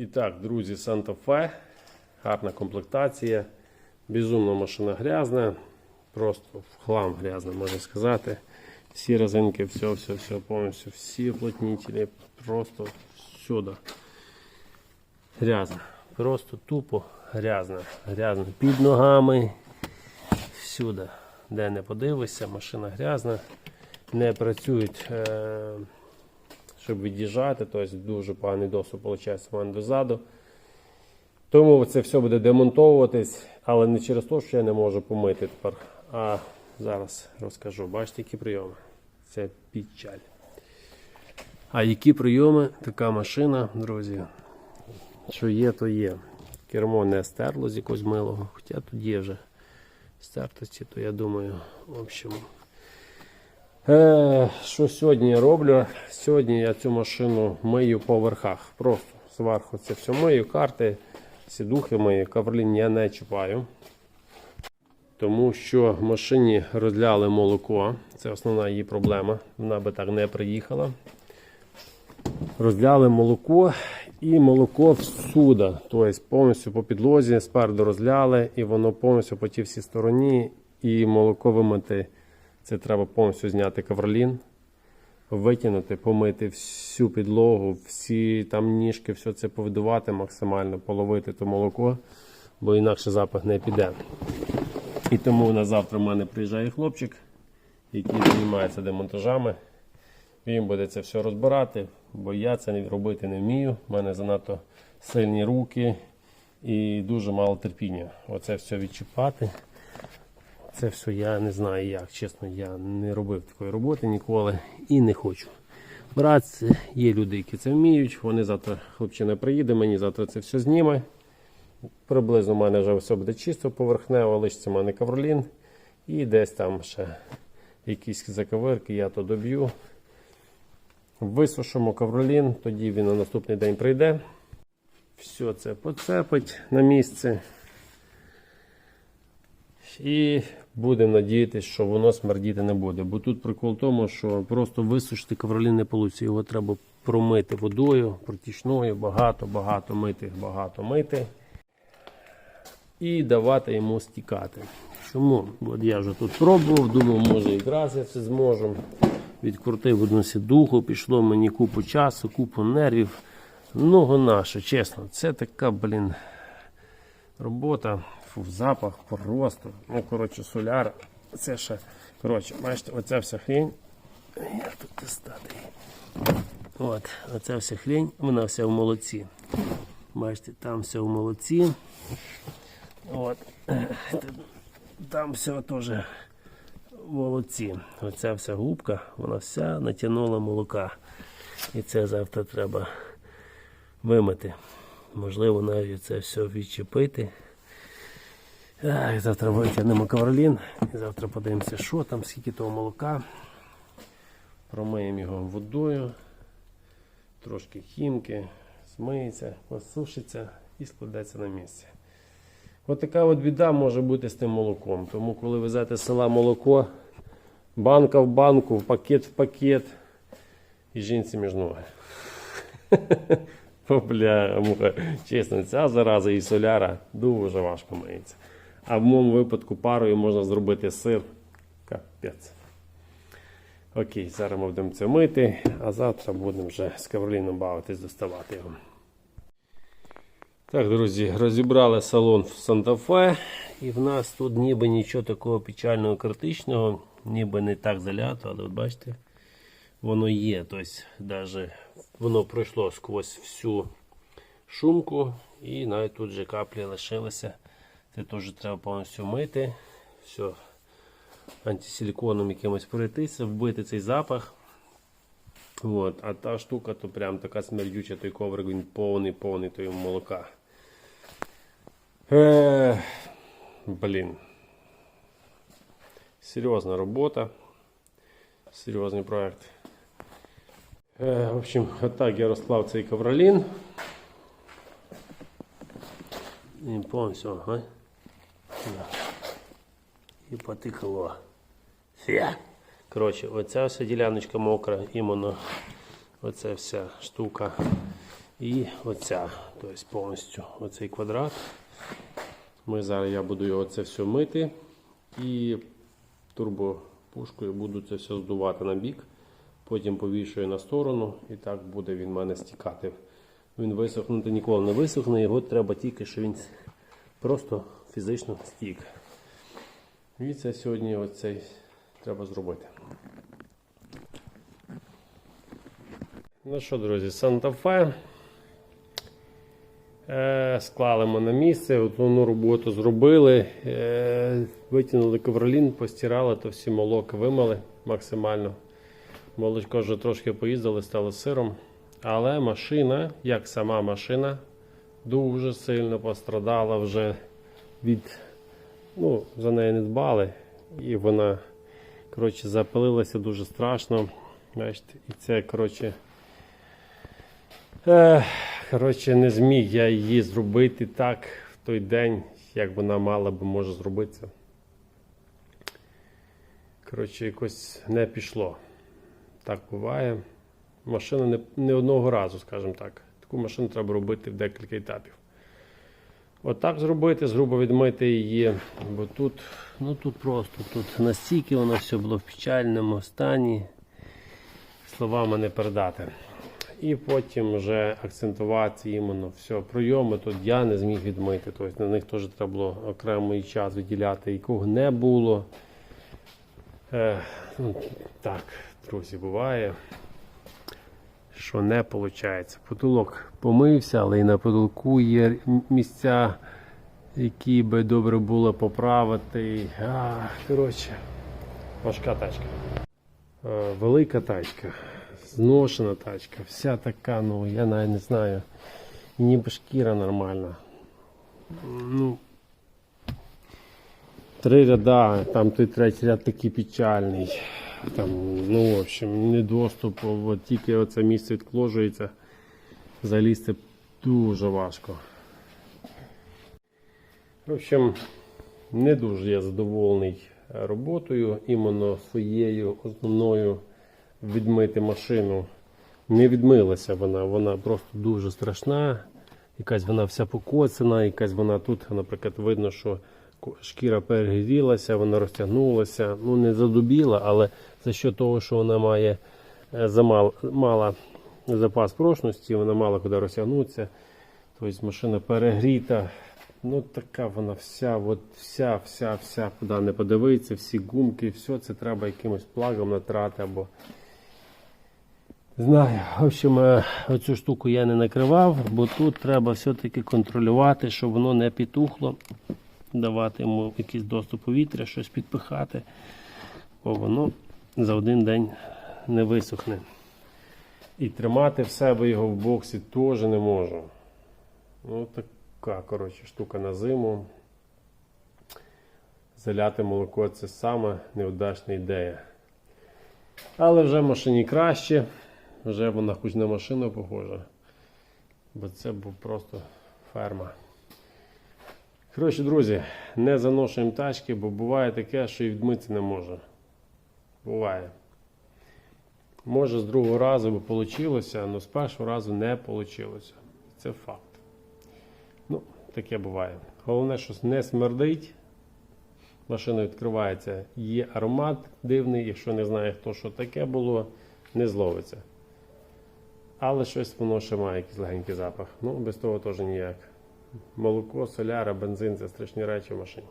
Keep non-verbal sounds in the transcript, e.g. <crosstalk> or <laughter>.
І так, друзі, Santa Fe. Гарна комплектація. Безумно машина грязна. Просто в хлам грязна, можна сказати. Всі резинки, все, все, все, повністю, всі уплотнителі, просто всюди. Грязно. Просто тупо грязно. Грязно під ногами. Всюди. Де не подивишся, машина грязна. Не працюють, е, щоб від'їжджати, тобто дуже поганий доступ виходить в мене дозаду. Тому це все буде демонтовуватись, але не через те, що я не можу помити тепер. А зараз розкажу. Бачите, які прийоми? Це печаль. А які прийоми така машина, друзі? Що є, то є. Кермо не стерло з якогось милого, хоча тут є вже стертості, то я думаю, в общем. Е, що сьогодні я роблю? Сьогодні я цю машину мию по верхах. Просто зверху це все мию, карти, сідухи мої, каверлін я не чіпаю. Тому що в машині розляли молоко. Це основна її проблема. Вона би так не приїхала. Розляли молоко і молоко всюди. Тобто повністю по підлозі спереду розляли, і воно повністю по тій всій стороні. І молоко вимити. Це треба повністю зняти кавролін, витягнути, помити всю підлогу, всі там ніжки, все це повидувати максимально, половити то молоко, бо інакше запах не піде. І тому на завтра в мене приїжджає хлопчик, який займається демонтажами. Він буде це все розбирати, бо я це робити не вмію. У мене занадто сильні руки і дуже мало терпіння. Оце все відчіпати. Це все я не знаю як. Чесно, я не робив такої роботи ніколи і не хочу. Брат, є люди, які це вміють. Вони завтра хлопчина приїде, мені завтра це все зніме. Приблизно в мене вже все буде чисто поверхнево, лишиться в мене кавролін. І десь там ще якісь заковирки, я то доб'ю. Висушимо кавролін, тоді він на наступний день прийде. Все це поцепить на місце. І будемо надіятися, що воно смердіти не буде. Бо тут прикол в тому, що просто висушити ковролін не вийде. Його треба промити водою, протічною, багато, багато мити, багато мити. І давати йому стікати. Чому? От я вже тут пробував, думав, може якраз я це зможу. Відкрутив одну сідуху, пішло мені купу часу, купу нервів. Много наше, чесно, це така, блін, робота, фу, запах просто. Ну, коротше, соляр. Це ще, коротше, бачите, оця вся хрень. Як тут достати? От, оця вся хрень, вона вся в молоці. Бачите, там все в молоці. От. Там все теж в молоці. Оця вся губка, вона вся натягнула молока. І це завтра треба вимити. Можливо, навіть це все відчепити. Ах, завтра витягнемо ковролін і завтра подивимося, що там, скільки того молока. Промиємо його водою, трошки хімки, змиється, посушиться і складеться на місце. От така от біда може бути з тим молоком. Тому коли везете з села молоко, банка в банку, пакет в пакет і жінці між ноги. <laughs> Бля. Чесно, ця зараза і соляра дуже важко миється. А в моєму випадку парою можна зробити сир. Капець. Окей, зараз ми будемо це мити, а завтра будемо вже з кавроліном бавитись, доставати його. Так, друзі, розібрали салон в Санта-Фе, і в нас тут ніби нічого такого печального критичного, ніби не так залято, але от бачите, воно є. Тобто, навіть воно пройшло сквозь всю шумку, і навіть тут же каплі лишилися. Це теж треба повністю мити. Все, антисиліконом якимось пройтися, вбити цей запах. От. А та штука то прям така смердюча, той коврик він повний, повний той молока. Е, блін. Серйозна робота. Серйозний проект. Е, в общем, отак я розклав цей ковролін. І повністю, ага. І потихло. Фя. Коротше, оця вся діляночка мокра, іменно оця вся штука. І оця. тобто повністю оцей квадрат. Ми зараз я буду його це все мити і турбопушкою буду це все здувати на бік. Потім повішую на сторону і так буде він в мене стікати. Він висохнути ніколи не висохне, його треба тільки, що він просто фізично стік. І це сьогодні оцей треба зробити. Ну що, друзі, Санта-Фе. Е, Склали ми на місце, основну роботу зробили, е, витягнули ковролін, постирали, то всі молоки вимили максимально. Молочко вже трошки поїздили, стало сиром. Але машина, як сама машина, дуже сильно пострадала вже від. Ну, за нею не дбали. І вона коротше, запалилася дуже страшно. Бачите, і це, коротше. Е, коротше, не зміг я її зробити так в той день, як вона мала би може зробитися. Коротше, якось не пішло. Так буває. Машина не, не одного разу, скажімо так. Таку машину треба робити в декілька етапів. Отак зробити, згрубо відмити її, бо тут, ну тут просто тут настільки воно все було в печальному стані, словами не передати. І потім вже акцентувати іменно все. Пройоми тут я не зміг відмити. Тобто на них теж треба було окремий час виділяти, якого не було. Е, ну, так, друзі, буває що не виходить. Потолок помився, але і на потолку є місця, які би добре було поправити. А, коротше, важка тачка. Е, Велика тачка, зношена тачка, вся така, ну я навіть не знаю. Ніби шкіра нормальна. Ну, Три ряда, там той третій ряд такий печальний. Там, ну, в общем, недоступ, от тільки оце місце відкложується, залізти дуже важко. В общем, не дуже я задоволений роботою, іменно своєю основною відмити машину. Не відмилася вона, вона просто дуже страшна. Якась вона вся покоцана, якась вона тут, наприклад, видно, що шкіра перегрілася, вона розтягнулася. Ну, не задубіла, але за що того, що вона має е, замал, мала запас прочності, вона мала куди розтягнутися. Тобто машина перегріта. Ну така вона вся, от вся, вся, вся, куди не подивитися, всі гумки, все це треба якимось плагом натрати або. Знаю, в общем, е, оцю штуку я не накривав, бо тут треба все-таки контролювати, щоб воно не підтухло, давати йому якийсь доступ повітря, щось підпихати, бо воно за один день не висохне. І тримати в себе його в боксі теж не можу. Ну, така, коротше, штука на зиму. Заляти молоко це саме невдачна ідея. Але вже в машині краще, вже вона хоч на машину похожа. Бо це був просто ферма. Коротше, друзі, не заношуємо тачки, бо буває таке, що і відмитися не може. Буває. Може з другого разу би вийшло, але з першого разу не вийшло. Це факт. Ну, таке буває. Головне, що не смердить. Машина відкривається, є аромат дивний, якщо не знає, хто що таке було, не зловиться. Але щось воно ще має якийсь легенький запах. Ну, без того теж ніяк. Молоко, соляра, бензин це страшні речі в машині.